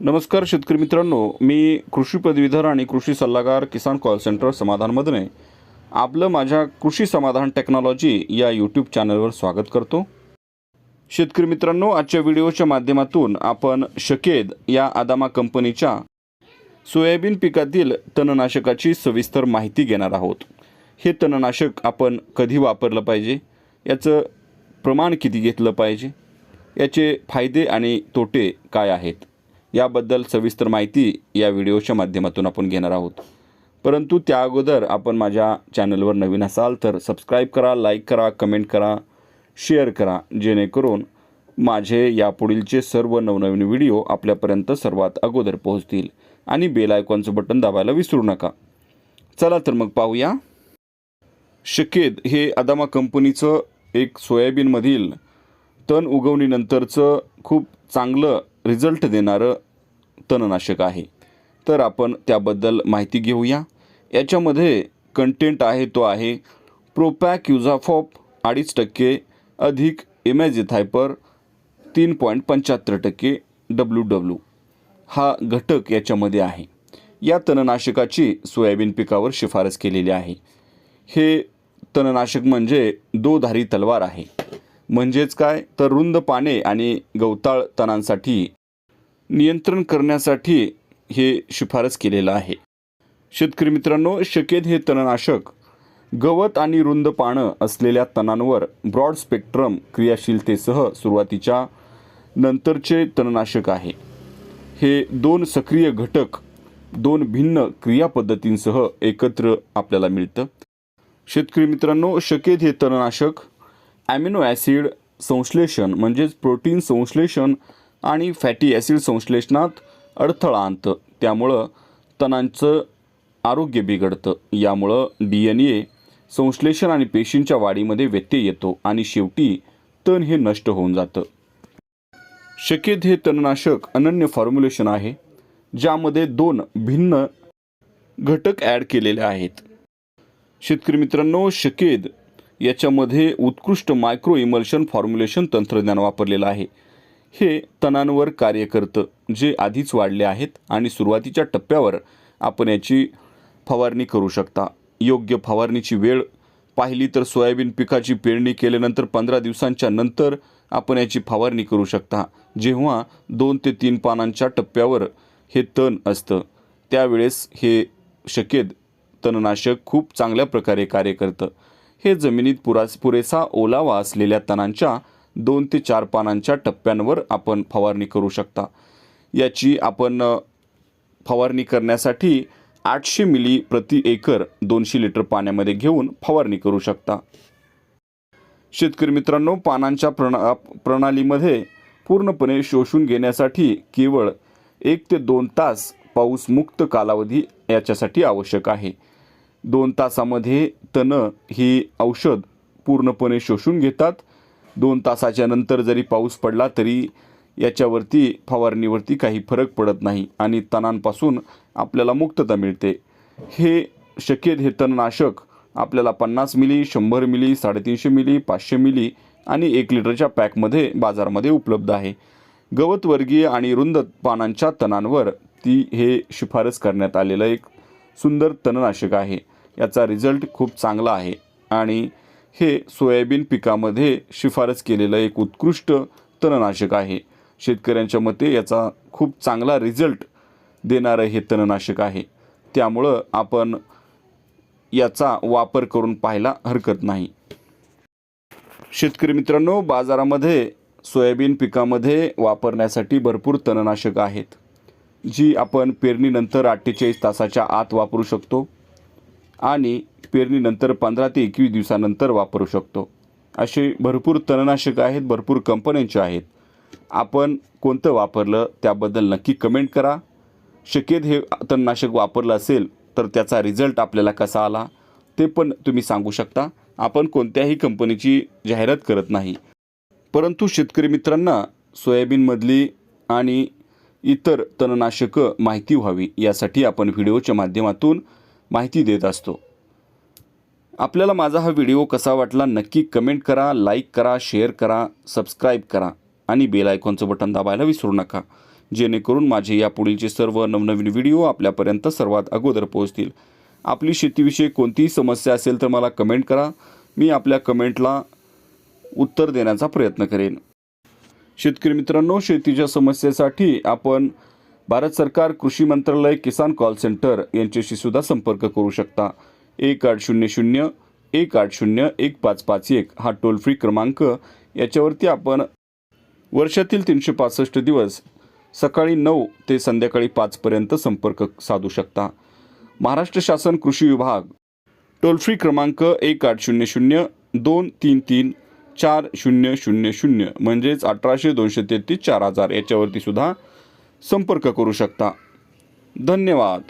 नमस्कार शेतकरी मित्रांनो मी कृषी पदवीधर आणि कृषी सल्लागार किसान कॉल सेंटर समाधान मदने आपलं माझ्या कृषी समाधान टेक्नॉलॉजी या यूट्यूब चॅनलवर स्वागत करतो. शेतकरी मित्रांनो आजच्या व्हिडिओच्या माध्यमातून आपण शकेद या आदामा कंपनीच्या सोयाबीन पिकातील तणनाशकाची सविस्तर माहिती घेणार आहोत. हे तणनाशक आपण कधी वापरलं पाहिजे? याचं प्रमाण किती घेतलं पाहिजे? याचे फायदे आणि तोटे काय आहेत? याबद्दल सविस्तर माहिती या व्हिडिओच्या माध्यमातून आपण घेणार आहोत. परंतु त्या अगोदर आपण माझ्या चॅनलवर नवीन असाल तर सबस्क्राईब करा लाईक करा कमेंट करा शेअर करा जेणेकरून माझे यापुढीलचे सर्व नवनवीन व्हिडिओ आपल्यापर्यंत सर्वात अगोदर पोहोचतील आणि बेल आयकॉनचं बटन दाबायला विसरू नका. चला तर मग पाहूया. शकेद हे अदामा कंपनीचं एक सोयाबीनमधील तण उगवणीनंतरचं खूप चांगलं रिझल्ट देणारं तणनाशक आहे. तर आपण त्याबद्दल माहिती घेऊया. याच्यामध्ये कंटेंट आहे तो आहे प्रोपॅक युझाफॉप अडीच टक्के अधिक इमॅझिथायपर तीन पॉईंट पंच्याहत्तर टक्के डब्ल्यू डब्ल्यू हा घटक याच्यामध्ये आहे. या तणनाशकाची सोयाबीन पिकावर शिफारस केलेली आहे. हे तणनाशक म्हणजे दोधारी तलवार आहे. म्हणजेच काय? तर रुंद पाने आणि गवताळ तणांसाठी नियंत्रण करण्यासाठी हे शिफारस केलेलं आहे. शेतकरी मित्रांनो शकेद हे तणनाशक गवत आणि रुंद पानं असलेल्या तणांवर ब्रॉड स्पेक्ट्रम क्रियाशीलतेसह सुरुवातीच्या नंतरचे तणनाशक आहे. हे दोन सक्रिय घटक दोन भिन्न क्रियापद्धतींसह एकत्र आपल्याला मिळतं. शेतकरी मित्रांनो शकेद हे तणनाशक ॲमिनो ॲसिड संश्लेषण म्हणजेच प्रोटीन संश्लेषण आणि फॅटी ॲसिड संश्लेषणात अडथळा आणतं. त्यामुळं तणांचं आरोग्य बिघडतं. यामुळं डी एन ए संश्लेषण आणि पेशींच्या वाढीमध्ये व्यत्यय येतो आणि शेवटी तण हे नष्ट होऊन जातं. शकेद हे तणनाशक अनन्य फॉर्म्युलेशन आहे ज्यामध्ये दोन भिन्न घटक ॲड केलेले आहेत. शेतकरी मित्रांनो शकेद याच्यामध्ये उत्कृष्ट मायक्रो इमल्शन फॉर्म्युलेशन तंत्रज्ञान वापरलेलं आहे. हे तणांवर कार्य करतं. जे आधीच वाढले आहेत आणि सुरुवातीच्या टप्प्यावर आपण याची फवारणी करू शकता. योग्य फवारणीची वेळ पाहिली तर सोयाबीन पिकाची पेरणी केल्यानंतर पंधरा दिवसांच्या नंतर आपण याची फवारणी करू शकता. जेव्हा दोन ते तीन पानांच्या टप्प्यावर हे तण असतं त्यावेळेस हे शकेद तणनाशक खूप चांगल्या प्रकारे कार्य करतं. हे जमिनीत पुरास पुरेसा ओलावा असलेल्या तणांच्या दोन ते चार पानांच्या टप्प्यांवर आपण फवारणी करू शकता. याची आपण फवारणी करण्यासाठी आठशे मिली प्रति एकर दोनशे लिटर पाण्यामध्ये घेऊन फवारणी करू शकता. शेतकरी मित्रांनो पानांच्या प्रणा प्रणालीमध्ये पूर्णपणे शोषून घेण्यासाठी केवळ एक ते दोन तास पाऊस मुक्त कालावधी याच्यासाठी आवश्यक आहे. दोन तासामध्ये तणं ही औषध पूर्णपणे शोषून घेतात. दोन तासाच्या नंतर जरी पाऊस पडला तरी याच्यावरती फवारणीवरती काही फरक पडत नाही आणि तणांपासून आपल्याला मुक्तता मिळते. हे शक्यत हे तणनाशक आपल्याला पन्नास मिली शंभर मिली साडेतीनशे मिली पाचशे मिली आणि एक लिटरच्या पॅकमध्ये बाजारामध्ये उपलब्ध आहे. गवतवर्गीय आणि रुंद पानांच्या तणांवर ती हे शिफारस करण्यात आलेलं एक सुंदर तणनाशक आहे. याचा रिझल्ट खूप चांगला आहे आणि हे सोयाबीन पिकामध्ये शिफारस केलेलं एक उत्कृष्ट तणनाशक आहे. शेतकऱ्यांच्या मते याचा खूप चांगला रिझल्ट देणारं हे तणनाशक आहे. त्यामुळं आपण याचा वापर करून पाहायला हरकत नाही. शेतकरी मित्रांनो बाजारामध्ये सोयाबीन पिकामध्ये वापरण्यासाठी भरपूर तणनाशक आहेत जी आपण पेरणीनंतर अठ्ठेचाळीस तासाच्या आत वापरू शकतो आणि पेरणीनंतर पंधरा ते एकवीस दिवसानंतर वापरू शकतो. असे भरपूर तणनाशक आहेत भरपूर कंपन्यांचे आहेत. आपण कोणतं वापरलं त्याबद्दल नक्की कमेंट करा. शक्यत हे तणनाशक वापरलं असेल तर त्याचा रिझल्ट आपल्याला कसा आला ते पण तुम्ही सांगू शकता. आपण कोणत्याही कंपनीची जाहिरात करत नाही. परंतु शेतकरी मित्रांना सोयाबीनमधली आणि इतर तणनाशकं माहिती व्हावी यासाठी आपण व्हिडिओच्या माध्यमातून माहिती देत असतो. आपल्याला माझा हा व्हिडिओ कसा वाटला नक्की कमेंट करा लाईक करा शेअर करा सबस्क्राईब करा आणि बेल आयकॉनचं बटन दाबायला विसरू नका. जेणेकरून माझे यापुढीलचे सर्व नवनवीन व्हिडिओ आपल्यापर्यंत सर्वात अगोदर पोहोचतील. आपली शेतीविषयी कोणतीही समस्या असेल तर मला कमेंट करा. मी आपल्या कमेंटला उत्तर देण्याचा प्रयत्न करेन. शेतकरी मित्रांनो शेतीच्या समस्येसाठी आपण भारत सरकार कृषी मंत्रालय किसान कॉल सेंटर यांच्याशी सुद्धा संपर्क करू शकता. एक आठ शून्य शून्य एक आठ शून्य एक पाच पाच एक हा टोल फ्री क्रमांक. याच्यावरती आपण वर्षातील तीनशे पासष्ट दिवस सकाळी नऊ ते संध्याकाळी पाचपर्यंत संपर्क साधू शकता. महाराष्ट्र शासन कृषी विभाग टोल फ्री क्रमांक एक आठ शून्य शून्य दोन तीन तीन चार शून्य शून्य शून्य म्हणजेच अठराशे दोनशे तेहतीस चार हजार याच्यावरती सुद्धा संपर्क करू शकता. धन्यवाद.